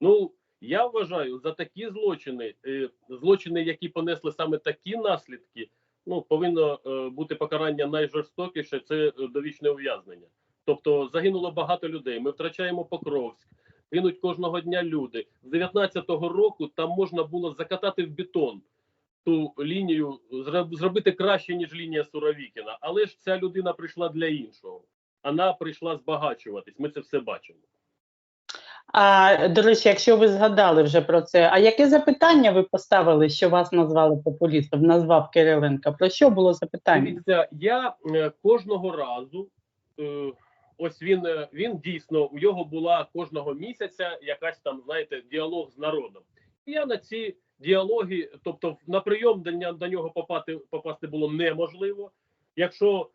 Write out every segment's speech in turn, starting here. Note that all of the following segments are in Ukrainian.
Ну я вважаю за такі злочини, е, злочини, які понесли саме такі наслідки, ну повинно е, бути покарання найжорстокіше це е, довічне ув'язнення. Тобто загинуло багато людей. Ми втрачаємо Покровськ, гинуть кожного дня люди. З 19-го року там можна було закатати в бетон ту лінію, зробити краще ніж лінія Суровікіна. Але ж ця людина прийшла для іншого. Вона прийшла збагачуватись. Ми це все бачимо. А до речі, якщо ви згадали вже про це, а яке запитання ви поставили, що вас назвали популістом? Назвав Кириленка? Про що було запитання? Я е, кожного разу, е, ось він е, він дійсно у його була кожного місяця якась там, знаєте, діалог з народом. Я на ці діалоги, тобто на прийом до, до нього попасти, попасти було неможливо. Якщо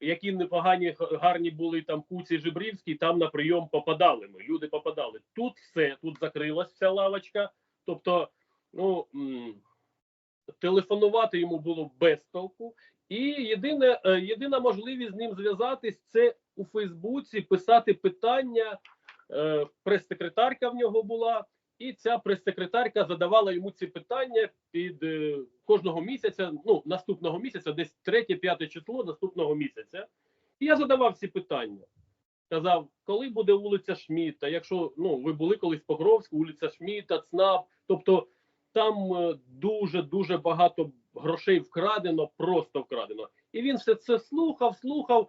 які непогані гарні були там Куці Жибрівський, там на прийом попадали ми. Люди попадали. Тут все, тут закрилась вся лавочка. Тобто, ну телефонувати йому було без толку. І єдине, е, єдина можливість з ним зв'язатись це у Фейсбуці писати питання. Е, Прес-секретарка в нього була, і ця прес-секретарка задавала йому ці питання під е, кожного місяця. Ну, наступного місяця, десь 3-5 число наступного місяця. І я задавав ці питання. Казав, коли буде вулиця Шміта? Якщо ну ви були колись в Покровську, вулиця Шміта, ЦНАП, тобто там е, дуже дуже багато грошей вкрадено, просто вкрадено. І він все це слухав, слухав.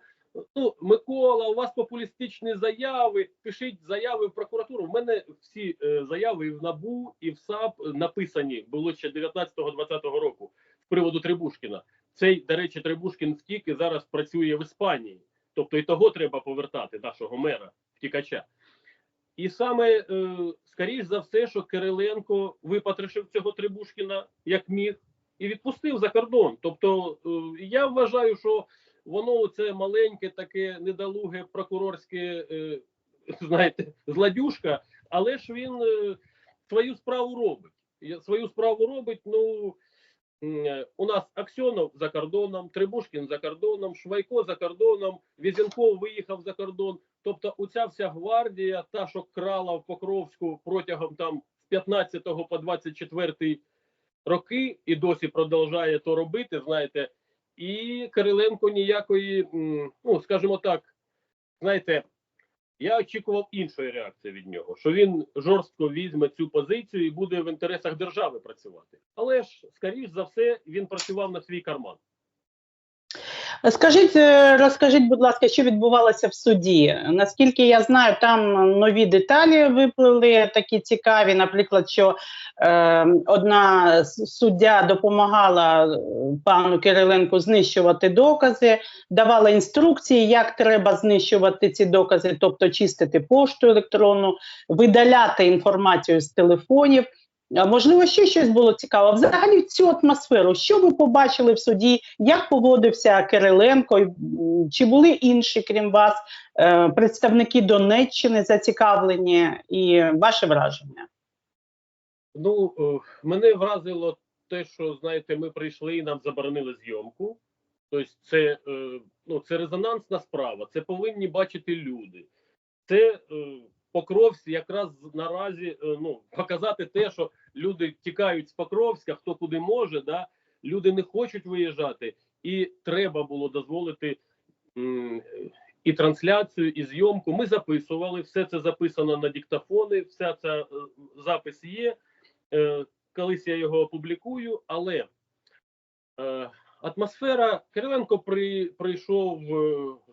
Ну, Микола, у вас популістичні заяви. Пишіть заяви в прокуратуру. У мене всі е, заяви в НАБУ, і в САП написані було ще 19-20 року з приводу Трибушкіна. Цей, до речі, Трибушкін втік і зараз працює в Іспанії. Тобто і того треба повертати, нашого мера, втікача. І саме, е, скоріш за все, що Кириленко випотрошив цього Трибушкіна як міг і відпустив за кордон. Тобто, е, я вважаю, що воно це маленьке, таке недолуге прокурорське, е, знаєте, зладюшка, але ж він е, свою справу робить. Свою справу робить, ну. е, У нас Аксьонов за кордоном, Трибушкін за кордоном, Швайко за кордоном, Візенков виїхав за кордон. Тобто, оця вся гвардія, та, що крала в Покровську протягом там з 15 по 24 роки і досі продовжує то робити, знаєте, і Кириленко ніякої, ну скажімо так, знаєте, я очікував іншої реакції від нього, що він жорстко візьме цю позицію і буде в інтересах держави працювати. Але ж, скоріш за все, він працював на свій карман. Скажіть, е, розкажіть, будь ласка, що відбувалося в суді? Наскільки я знаю, там нові деталі виплили такі цікаві. Наприклад, що е, одна суддя допомагала е, пану Кириленку знищувати докази, давала інструкції, як треба знищувати ці докази, тобто чистити пошту електронну, видаляти інформацію з телефонів. Можливо, ще щось було цікаво. Взагалі, цю атмосферу, що ви побачили в суді, як поводився Кириленко, чи були інші, крім вас, е, представники Донеччини зацікавлені, і ваше враження? Ну, е, мене вразило те, що знаєте, ми прийшли і нам заборонили зйомку. Тобто, це, е, ну, це резонансна справа, це повинні бачити люди. Це Покровськ якраз наразі е, ну, показати те, що люди тікають з Покровська, хто куди може, да? люди не хочуть виїжджати, і треба було дозволити і трансляцію, і зйомку. Ми записували, все це записано на диктофони, вся ця е, запис є. Е, колись я його опублікую, але атмосфера Кириленко при, прийшов,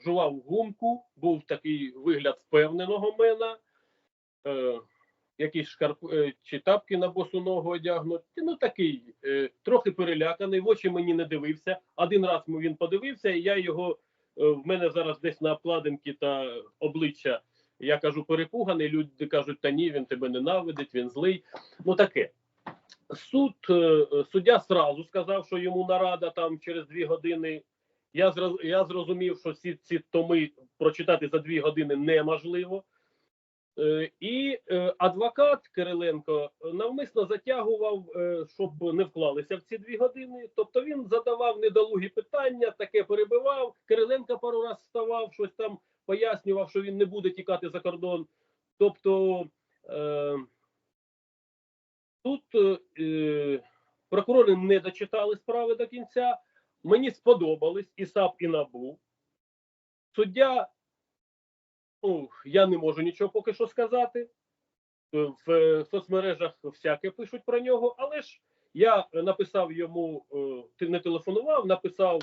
жував гумку, був такий вигляд впевненого мена, е, якісь шкарп е, чи тапки на босу ногу одягнуті. Ну такий е, трохи переляканий, в очі мені не дивився. Один раз він подивився, і я його в мене зараз десь на обкладинці та обличчя. Я кажу, перепуганий. Люди кажуть, та ні, він тебе ненавидить, він злий. Ну таке. Суд суддя сразу сказав, що йому нарада там через дві години. Я я зрозумів, що всі ці томи прочитати за дві години неможливо. Е, І е, адвокат Кириленко навмисно затягував, е, щоб не вклалися в ці дві години. Тобто він задавав недолугі питання, таке перебивав. Кириленко пару раз вставав, щось там пояснював, що він не буде тікати за кордон. Тобто, тут прокурори не дочитали справи до кінця. Мені сподобались і САП, і НАБУ. Суддя, ну, я не можу нічого поки що сказати. Е, В е, соцмережах всяке пишуть про нього, але ж я написав йому, е, не телефонував, написав,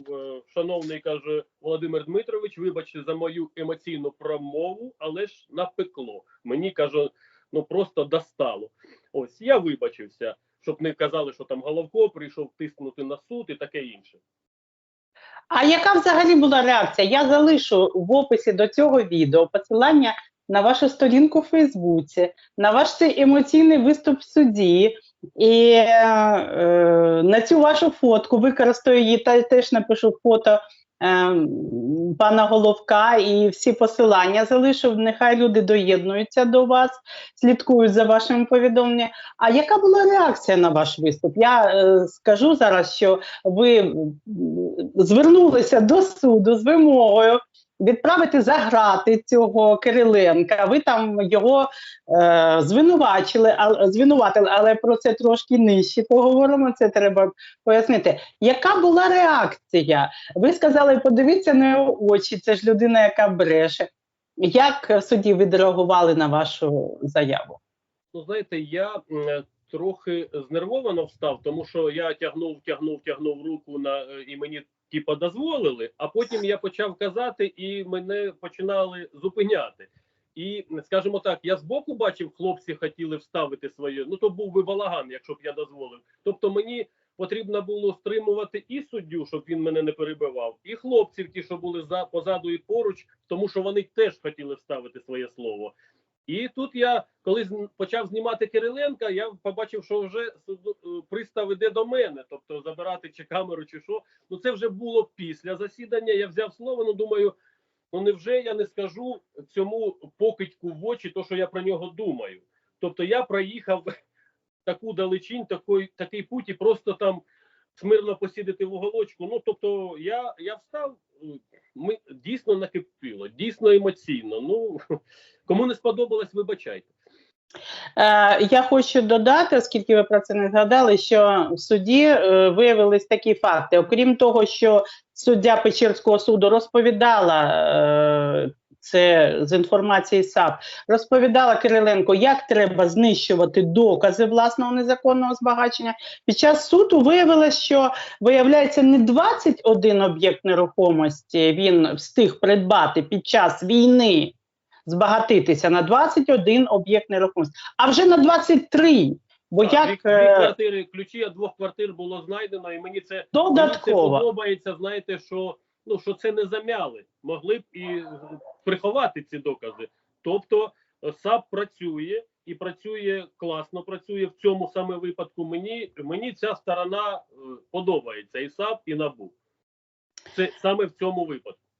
шановний каже Володимир Дмитрович, вибачте за мою емоційну промову, але ж напекло. Мені каже, ну просто достало. Ось я вибачився, щоб не казали, що там Головко прийшов тиснути на суд і таке інше. А яка взагалі була реакція? Я залишу в описі до цього відео посилання на вашу сторінку в Фейсбуці, на ваш цей емоційний виступ в суді. І е, на цю вашу фотку використаю її та теж напишу фото е, пана Головка і всі посилання залишу. Нехай люди доєднуються до вас, слідкують за вашими повідомленнями. А яка була реакція на ваш виступ? Я е, скажу зараз, що ви звернулися до суду з вимогою відправити за грати цього Кириленка. Ви там його е, звинувачили, а, звинуватили, але про це трошки нижче поговоримо. Це треба пояснити. Яка була реакція? Ви сказали, подивіться на його очі. Це ж людина, яка бреше. Як судді відреагували на вашу заяву? Ну, знаєте, я м, трохи знервовано встав, тому що я тягнув, тягнув, тягнув руку на е, і мені типа дозволили, а потім я почав казати, і мене починали зупиняти. І скажімо так, я збоку бачив, хлопці хотіли вставити своє. Ну то був би балаган, якщо б я дозволив. Тобто мені потрібно було стримувати і суддю, щоб він мене не перебивав, і хлопців, ті, що були за позаду і поруч, тому що вони теж хотіли вставити своє слово. І тут я, коли почав знімати Кириленка, я побачив, що вже е, пристав іде до мене, тобто забирати чи камеру, чи що. Ну це вже було після засідання. Я взяв слово. Ну думаю, ну невже я не скажу цьому покидьку в очі, то що я про нього думаю. Тобто я проїхав таку далечінь, такий, такий путь, і просто там смирно посідати в уголочку. Ну тобто, я, я встав, е, ми дійсно накипіло, дійсно емоційно. Ну кому не сподобалось, вибачайте. Е, я хочу додати, оскільки ви про це не згадали, що в суді е, виявились такі факти. Окрім того, що суддя Печерського суду розповідала е, це з інформації САП, розповідала Кириленко, як треба знищувати докази власного незаконного збагачення. Під час суду виявилось, що виявляється не 21 об'єкт нерухомості він встиг придбати під час війни збагатитися на 21 об'єкт нерухомості, а вже на 23. Бо Так, як дві, дві е, квартири, ключі від двох квартир було знайдено, і мені це Мені це подобається. Знаєте, що ну що це не замяли, могли б і приховати ці докази. Тобто е, САП працює і працює класно. Працює в цьому саме випадку. Мені мені ця сторона е, подобається і САП, і НАБУ. Це саме в цьому випадку.